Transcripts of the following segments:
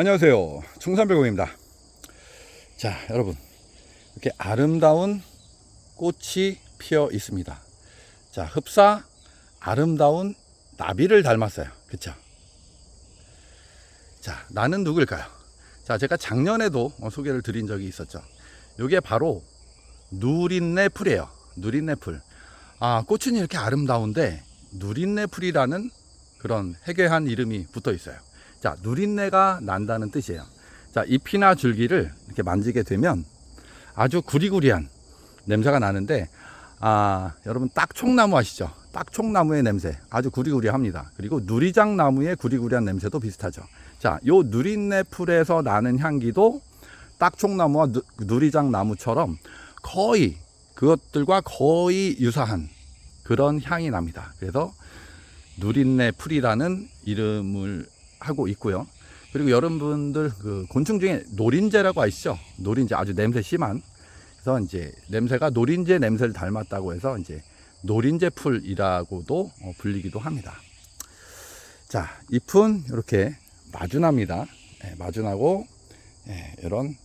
안녕하세요. 충산배공입니다. 자, 여러분. 이렇게 아름다운 꽃이 피어 있습니다. 자, 흡사 아름다운 나비를 닮았어요. 그쵸? 자, 나는 누굴까요? 자, 제가 작년에도 어, 소개를 드린 적이 있었죠. 이게 바로 누린내 풀이에요. 누린내 풀. 아, 꽃은 이렇게 아름다운데 누린내 풀이라는 그런 해괴한 이름이 붙어 있어요. 자, 누린내가 난다는 뜻이에요. 자, 잎이나 줄기를 이렇게 만지게 되면 아주 구리구리한 냄새가 나는데, 아, 여러분 딱총나무 아시죠? 딱총나무의 냄새 아주 구리구리합니다. 그리고 누리장 나무의 구리구리한 냄새도 비슷하죠. 자, 요 누린내 풀에서 나는 향기도 딱총나무와 누, 누리장 나무처럼 거의 그것들과 거의 유사한 그런 향이 납니다. 그래서 누린내 풀이라는 이름을 하고 있고요. 그리고 여러분들 그 곤충 중에 노린재라고 아시죠? 노린재 아주 냄새 심한. 그래서 이제 냄새가 노린재 냄새를 닮았다고 해서 이제 노린재 풀이라고도 어, 불리기도 합니다. 자, 잎은 이렇게 마준합니다. 예, 마준하고 예, 이런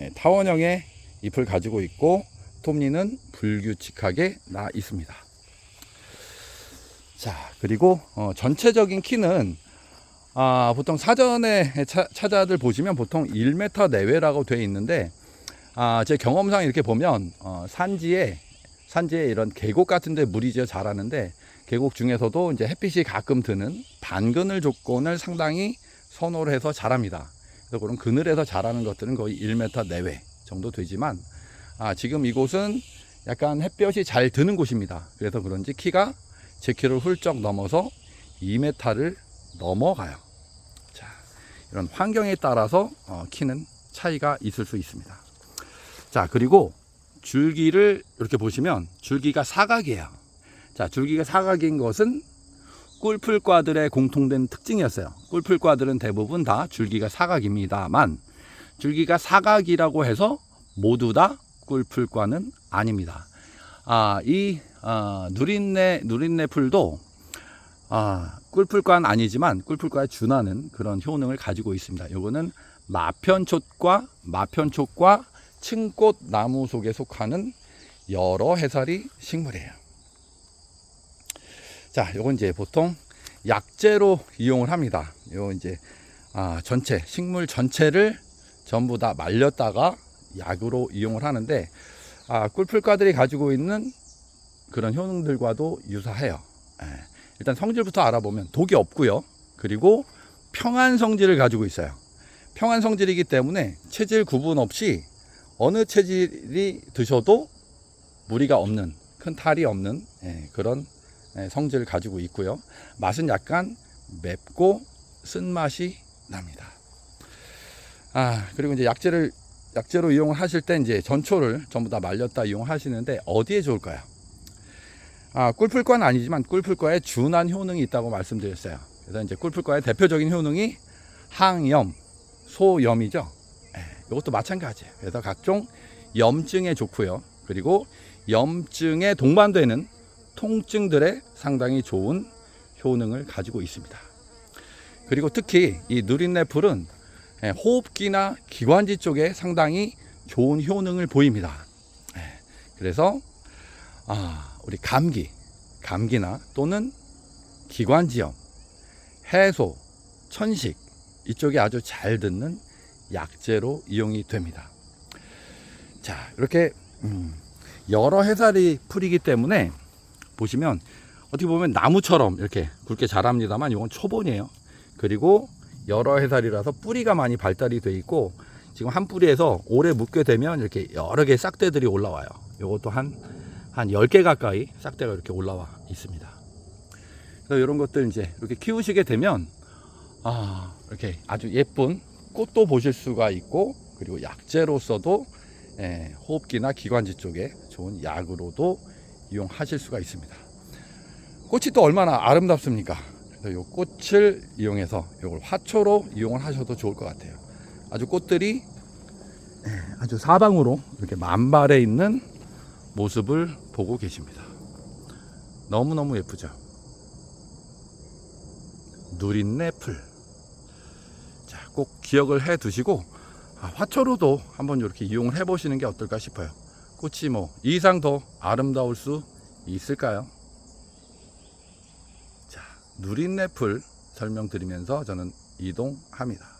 예, 타원형의 잎을 가지고 있고 톱니는 불규칙하게 나 있습니다. 자, 그리고 어, 전체적인 키는 아, 보통 사전에 차, 찾아들 보시면 보통 1m 내외라고 되어 있는데 아, 제 경험상 이렇게 보면 어, 산지에 산지에 이런 계곡 같은 데 물이 져 자라는데 계곡 중에서도 이제 햇빛이 가끔 드는 반그늘 조건을 상당히 선호를 해서 자랍니다. 그래서 그런 그늘에서 자라는 것들은 거의 1m 내외 정도 되지만 아, 지금 이곳은 약간 햇볕이 잘 드는 곳입니다. 그래서 그런지 키가 제 키를 훌쩍 넘어서 2m를 넘어가요. 자, 이런 환경에 따라서 어, 키는 차이가 있을 수 있습니다. 자, 그리고 줄기를 이렇게 보시면 줄기가 사각이에요. 자, 줄기가 사각인 것은 꿀풀과들의 공통된 특징이었어요. 꿀풀과들은 대부분 다 줄기가 사각입니다만 줄기가 사각이라고 해서 모두 다 꿀풀과는 아닙니다. 아, 이 아, 누린내 누린내 풀도 아, 꿀풀과는 아니지만 꿀풀과에 준하는 그런 효능을 가지고 있습니다. 요거는 마편촉과 마편촉과 층꽃 나무 속에 속하는 여러 해살이 식물이에요. 자, 요건 이제 보통 약재로 이용을 합니다. 요 이제 아, 전체 식물 전체를 전부 다 말렸다가 약으로 이용을 하는데 아, 꿀풀과들이 가지고 있는 그런 효능들과도 유사해요. 예. 일단 성질부터 알아보면 독이 없고요. 그리고 평안 성질을 가지고 있어요. 평안 성질이기 때문에 체질 구분 없이 어느 체질이 드셔도 무리가 없는 큰 탈이 없는 예, 그런 예, 성질을 가지고 있고요. 맛은 약간 맵고 쓴맛이 납니다. 아, 그리고 이제 약재를 약재로 이용을 하실 때 이제 전초를 전부 다 말렸다 이용하시는데 어디에 좋을까요? 아, 꿀풀과는 아니지만 꿀풀과에 준한 효능이 있다고 말씀드렸어요. 그래서 이제 꿀풀과의 대표적인 효능이 항염, 소염이죠. 예, 이것도 마찬가지예요. 그래서 각종 염증에 좋고요. 그리고 염증에 동반되는 통증들에 상당히 좋은 효능을 가지고 있습니다. 그리고 특히 이 누린내 풀은 예, 호흡기나 기관지 쪽에 상당히 좋은 효능을 보입니다. 예, 그래서 아, 우리 감기, 감기나 또는 기관지염, 해소, 천식 이쪽에 아주 잘 듣는 약재로 이용이 됩니다. 자, 이렇게 음, 여러 해살이 풀이기 때문에 보시면 어떻게 보면 나무처럼 이렇게 굵게 자랍니다만 이건 초본이에요. 그리고 여러 해살이라서 뿌리가 많이 발달이 돼 있고 지금 한 뿌리에서 오래 묻게 되면 이렇게 여러 개의 싹대들이 올라와요. 이것도 한, 한 10개 가까이 싹대가 이렇게 올라와 있습니다. 그래서 이런 것들 이제 이렇게 키우시게 되면 아, 이렇게 아주 예쁜 꽃도 보실 수가 있고 그리고 약재로서도 예, 호흡기나 기관지 쪽에 좋은 약으로도 이용하실 수가 있습니다. 꽃이 또 얼마나 아름답습니까? 그래서 이 꽃을 이용해서 이걸 화초로 이용을 하셔도 좋을 것 같아요. 아주 꽃들이 예, 아주 사방으로 이렇게 만발해 있는 모습을 보고 계십니다. 너무너무 예쁘죠? 누린내 풀. 자, 꼭 기억을 해 두시고 아, 화초로도 한번 이렇게 이용을 해 보시는 게 어떨까 싶어요. 꽃이 뭐 이상 더 아름다울 수 있을까요? 자, 누린내풀 설명드리면서 저는 이동합니다.